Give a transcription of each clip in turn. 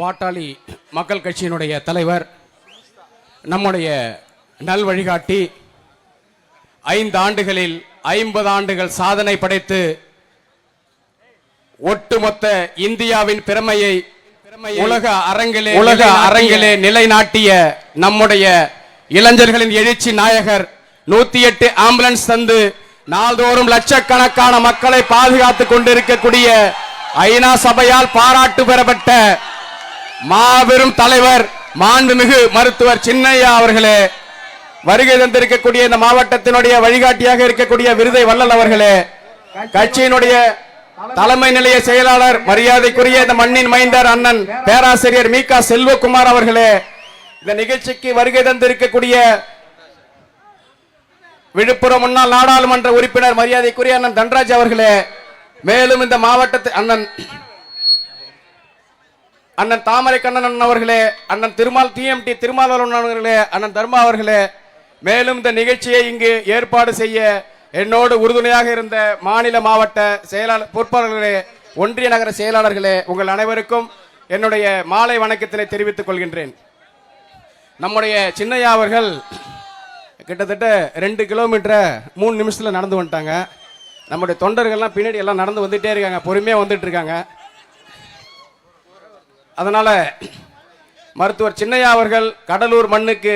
பாட்டாளி மக்கள் கட்சியினுடைய தலைவர் நம்முடைய நல் வழிகாட்டி ஐந்து ஆண்டுகளில் ஐம்பது ஆண்டுகள் சாதனை படைத்து ஒட்டுமொத்த இந்தியாவின் பெருமையை உலக அரங்கிலே உலக அரங்கிலே நிலைநாட்டிய நம்முடைய இளைஞர்களின் எழுச்சி நாயகர் நூத்தி எட்டு ஆம்புலன்ஸ் தந்து நாள்தோறும் லட்சக்கணக்கான மக்களை பாதுகாத்துக் கொண்டிருக்கக்கூடிய ஐநா சபையால் பாராட்டு பெறப்பட்ட மாபெரும் தலைவர் மாண்புமிகு மருத்துவர் சின்னையா அவர்களே வருகை தந்திருக்கக்கூடிய இந்த மாவட்டத்தினுடைய வழிகாட்டியாக இருக்கக்கூடிய விருதை வள்ளல் அவர்களே கட்சியினுடைய தலைமை நிலைய செயலாளர் மரியாதைக்குரிய இந்த மண்ணின் மைந்தர் அண்ணன் பேராசிரியர் மீகா செல்வகுமார் அவர்களே இந்த நிகழ்ச்சிக்கு வருகை தந்திருக்கக்கூடிய விழுப்புரம் முன்னாள் நாடாளுமன்ற உறுப்பினர் மரியாதைக்குரிய அண்ணன் தன்ராஜ் அவர்களே மேலும் இந்த மாவட்டத்தை அண்ணன் அண்ணன் தாமரை கண்ணன் அண்ணன் அவர்களே அண்ணன் திருமால் டிஎம்டி திருமாவளவன் அவர்களே அண்ணன் தர்மா அவர்களே மேலும் இந்த நிகழ்ச்சியை இங்கு ஏற்பாடு செய்ய என்னோடு உறுதுணையாக இருந்த மாநில மாவட்ட செயலாளர் பொறுப்பாளர்களே ஒன்றிய நகர செயலாளர்களே உங்கள் அனைவருக்கும் என்னுடைய மாலை வணக்கத்தினை தெரிவித்துக் கொள்கின்றேன். நம்முடைய சின்னையா அவர்கள் கிட்டத்தட்ட ரெண்டு கிலோமீட்டரை மூணு நிமிஷத்தில் நடந்து வந்துட்டாங்க. நம்முடைய தொண்டர்கள்லாம் பின்னாடி எல்லாம் நடந்து வந்துட்டே இருக்காங்க பொறுமையாக வந்துட்டு இருக்காங்க. அதனால் மருத்துவர் சின்னையா அவர்கள் கடலூர் மண்ணுக்கு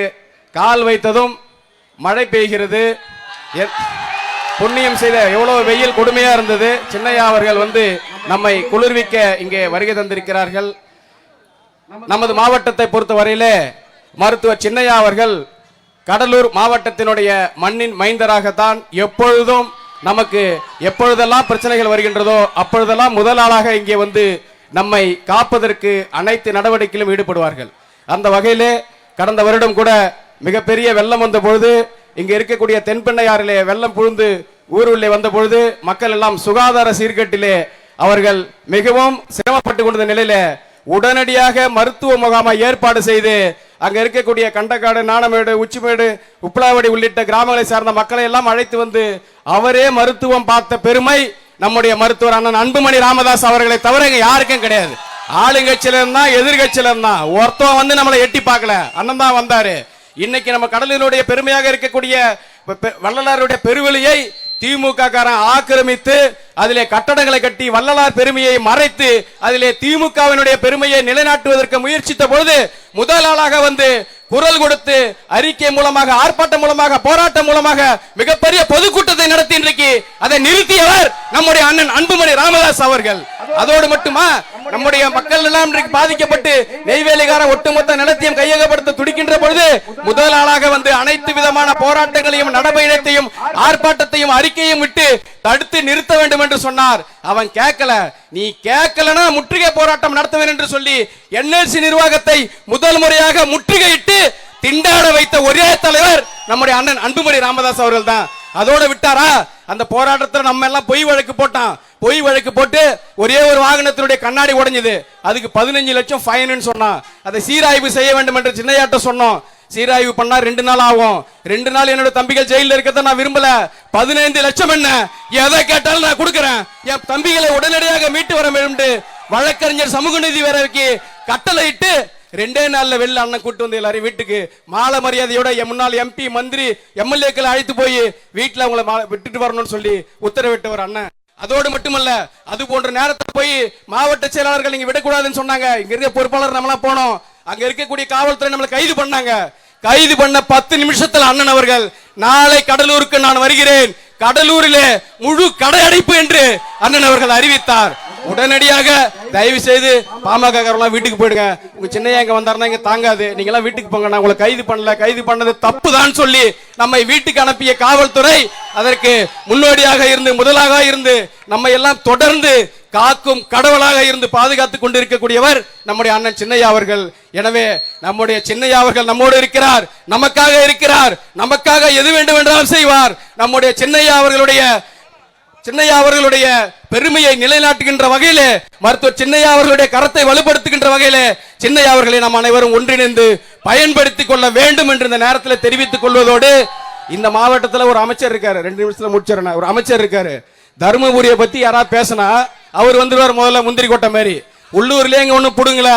கால் வைத்ததும் மழை பெய்கிறது. புண்ணியம் செய்த எவ்வளோ வெயில் கொடுமையாக இருந்தது. சின்னையா அவர்கள் வந்து நம்மை குளிர்விக்க இங்கே வருகை தந்திருக்கிறார்கள். நமது மாவட்டத்தை பொறுத்தவரையிலே மருத்துவர் சின்னையா அவர்கள் கடலூர் மாவட்டத்தினுடைய மண்ணின் மைந்தராகத்தான் எப்பொழுதும் நமக்கு எப்பொழுதெல்லாம் பிரச்சனைகள் வருகின்றதோ அப்பொழுதெல்லாம் முதல் ஆளாக இங்கே வந்து நம்மை காப்பதற்கு அனைத்து நடவடிக்கையிலும் ஈடுபடுவார்கள். அந்த வகையிலே கடந்த வருடம் கூட மிகப்பெரிய வெள்ளம் வந்த பொழுது இங்க இருக்கக்கூடிய தென்பெண்ணையாறிலே வெள்ளம் புழுந்து ஊருள்ளே வந்த பொழுது மக்கள் எல்லாம் சுகாதார சீர்கேட்டிலே அவர்கள் மிகவும் சிரமப்பட்டு கொண்ட நிலையில உடனடியாக மருத்துவ முகாமை ஏற்பாடு செய்து அங்க இருக்கக்கூடிய கண்டக்காடு நாணமேடு உச்சிமேடு உப்பலாவடி உள்ளிட்ட கிராமங்களை சார்ந்த மக்களை எல்லாம் அழைத்து வந்து அவரே மருத்துவம் பார்த்த பெருமை நம்முடைய மருத்துவர் அண்ணன் அன்புமணி ராமதாஸ் அவர்களை தவிர இங்க யாருக்கும் கிடையாது. ஆளுங்கட்சியில இருந்தா எதிர்கட்சியில இருந்தா ஒருத்தன் வந்து நம்மளை எட்டி பார்க்கல. அண்ணன் தான் வந்தாரு. இன்னைக்கு நம்ம கடலினுடைய பெருமையாக இருக்கக்கூடிய வள்ளலாருடைய பெருவெளியை திமுக காரன் ஆக்கிரமித்து அதிலே கட்டடங்களை கட்டி வள்ளலார் பெருமையை மறைத்து அதிலே திமுகவினுடைய பெருமையை நிலைநாட்டுவதற்கு முயற்சித்த பொழுது முதல் ஆளாக வந்து குரல் கொடுத்து அறிக்கை மூலமாக ஆர்ப்பாட்டம் மூலமாக போராட்டம் மூலமாக மிகப்பெரிய பொதுக்கூட்டத்தை நடத்தி இன்றைக்கு அதை நிறுத்தியவர் நம்முடைய அண்ணன் அன்புமணி ராமதாஸ் அவர்கள். அதோடு மட்டுமா? நம்முடைய மக்கள் எல்லாம் இன்றைக்கு பாதிக்கப்பட்டு நெய்வேலிகார ஒட்டுமொத்த நிலத்தையும் கையகப்படுத்த துடிக்கின்ற பொழுது முதல் ஆளாக வந்து அனைத்து விதமான போராட்டங்களையும் நடபயணத்தையும் ஆர்ப்பாட்டத்தையும் அறிக்கையும் விட்டு தடுத்து நிறுத்த வேண்டும் என்று சொன்னார். அவன் கேட்கல. நீ கேட்கலனா முற்றுகை போராட்டம் நடத்துவேன் என்று சொல்லி என்எல்சி நிர்வாகத்தை முதல் முறையாக முற்றுகையிட்டு திண்டாட வைத்த ஒரே தலைவர் நம்முடைய அண்ணன் அன்புமணி ராமதாஸ் அவர்கள் தான் அதோட விட்டாரா? அந்த போராட்டத்தில் நம்ம எல்லாம் பொய் வழக்கு போட்டான். பொய் வழக்கு போட்டு ஒரே ஒரு வாகனத்தினுடைய கண்ணாடி உடைஞ்சது. அதுக்கு பதினஞ்சு லட்சம் ஃபைன் சொன்னான். அதை சீராய்வு செய்ய வேண்டும் என்று சின்னையாட்ட சொன்னோம். சீராய்வு பண்ணா ரெண்டு நாள் ஆகும். ரெண்டு நாள் என்னோட தம்பிகள் ஜெயில இருக்கத நான் விரும்பல. பதினைந்து லட்சம் என்ன? எதை கேட்டாலும் நான் கொடுக்கறேன். என் தம்பிகளை உடனடியாக மீட்டு வர வேண்டும் வழக்கறிஞர் சமூக நீதி வேறக்கு கட்டளை இட்டு ரெண்டே நாள்ல வெளில அண்ணன் கூட்டு வந்து எல்லாரையும் வீட்டுக்கு மாலை மரியாதையோட முன்னாள் எம்பி மந்திரி எம்எல்ஏக்களை அழைத்து போய் வீட்டுல அவங்களை மா- விட்டுட்டு வரணும்னு சொல்லி உத்தரவிட்டவர் அண்ணன். அதோடு மட்டுமல்ல அது போன்ற நேரத்தில் போய் மாவட்ட செயலாளர்கள் நீங்க விடக்கூடாதுன்னு சொன்னாங்க. இங்க இருக்க பொறுப்பாளர் நம்மளாம் போனோம். அங்க இருக்கக்கூடிய காவல்துறை நம்மளை கைது பண்ணாங்க. கைது பண்ண பத்து நிமிஷத்தில் அண்ணன் அவர்கள் நாளை கடலூருக்கு நான் வருகிறேன். கடலூரிலே முழு கடை அடைப்பு என்று அண்ணன் அவர்கள் அறிவித்தார். உடனடியாக தயவு செய்து பாமக வீட்டுக்கு போயிடுங்க. உங்க சின்னையா இங்க வந்தாருன்னா இங்க தாங்காது. நீங்க எல்லாம் வீட்டுக்கு போங்க. நான் உங்களை கைது பண்ணல. கைது பண்ணது தப்பு தான் சொல்லி நம்மை வீட்டுக்கு அனுப்பிய காவல்துறை அதற்கு முன்னோடியாக இருந்து முதலாக இருந்து நம்மை எல்லாம் தொடர்ந்து காக்கும் கடவுளாக இருந்து பாதுகாத்துக் கொண்டிருக்கக்கூடியவர் நம்முடைய அண்ணன் சின்னையா அவர்கள். எனவே நம்முடைய சின்னையா அவர்கள் நம்மோடு இருக்கிறார். நமக்காக இருக்கிறார். நமக்காக எது வேண்டும் என்றாலும் செய்வார். நம்முடைய சின்னையா அவர்களுடைய சின்னையா அவர்களுடைய பெருமையை நிலைநாட்டுகின்ற வகையிலே மருத்துவர் சின்னையா அவர்களுடைய கரத்தை வலுப்படுத்துகின்ற வகையிலே சின்னையா அவர்களை நாம் அனைவரும் ஒன்றிணைந்து பயன்படுத்திக் கொள்ள வேண்டும் என்று இந்த நேரத்தில் தெரிவித்துக் கொள்வதோடு இந்த மாவட்டத்தில் ஒரு அமைச்சர் இருக்காரு ரெண்டு நிமிஷத்துல முடிச்சிடறேன் ஒரு அமைச்சர் இருக்காரு. தருமபுரியை பத்தி யாராவது பேசினா அவர் வந்துருவார் முதல்ல முந்திரி கொட்டை மாதிரி. உள்ளூர்லயே இங்க ஒன்றும் பிடுங்கல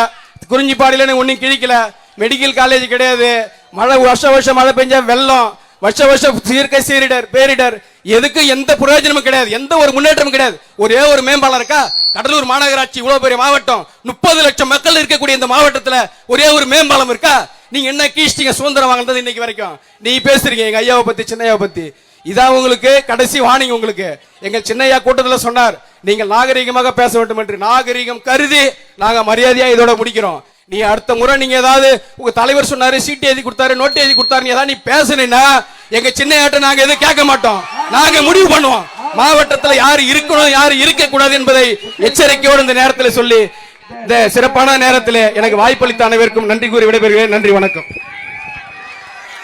குறிஞ்சிப்பாடியில ஒன்றும் கிழிக்கல மெடிக்கல் காலேஜ் கிடையாது. மழை வருஷ வருஷம் மழை பெஞ்சா வெள்ளம் வருஷ வருஷம் சீர்க்கை சீரிடர் பேரிடர். எதுக்கு எந்த பிரயோஜனமும் கிடையாது எந்த ஒரு முன்னேற்றமும் கிடையாது. ஒரே ஒரு மேம்பாலம் இருக்கா? கடலூர் மாநகராட்சி இவ்வளவு பெரிய மாவட்டம். முப்பது லட்சம் மக்கள் இருக்கக்கூடிய இந்த மாவட்டத்தில் ஒரே ஒரு மேம்பாலம் இருக்கா? நீங்க என்ன கீழ்ச்சிங்க சுதந்திரம் வாங்கினது இன்னைக்கு வரைக்கும்? நீ பேசுறீங்க எங்க ஐயாவை பத்தி சின்னையாவை பத்தி. இதான் உங்களுக்கு கடைசி வாணிங்க உங்களுக்கு. எங்க சின்னையா கூட்டத்தில் சொன்னார் நீங்கள் நாகரீகமாக பேச வேண்டும் என்று நாகரிகம் கருதி நாங்கள் மரியாதையாக இதோட முடிக்கிறோம். நீ அடுத்த முறை நீங்க ஏதாவது உங்க தலைவர் சொன்னாரு சீட்டு எழுதி கொடுத்தாரு நோட்டு எழுதி கொடுத்தாரு நீ ஏதாவது நீ பேசுனீன்னா எங்க சின்ன சின்னையாட்ட நாங்க எதுவும் கேட்க மாட்டோம். நாங்க முடிவு பண்ணுவோம். மாவட்டத்துல யாரு இருக்கணும் யாரு இருக்க கூடாது என்பதை எச்சரிக்கையோடு இந்த நேரத்தில் சொல்லி இந்த சிறப்பான நேரத்தில் எனக்கு வாய்ப்பளித்த அனைவருக்கும் நன்றி கூறி விடைபெறுகிறேன். நன்றி வணக்கம்.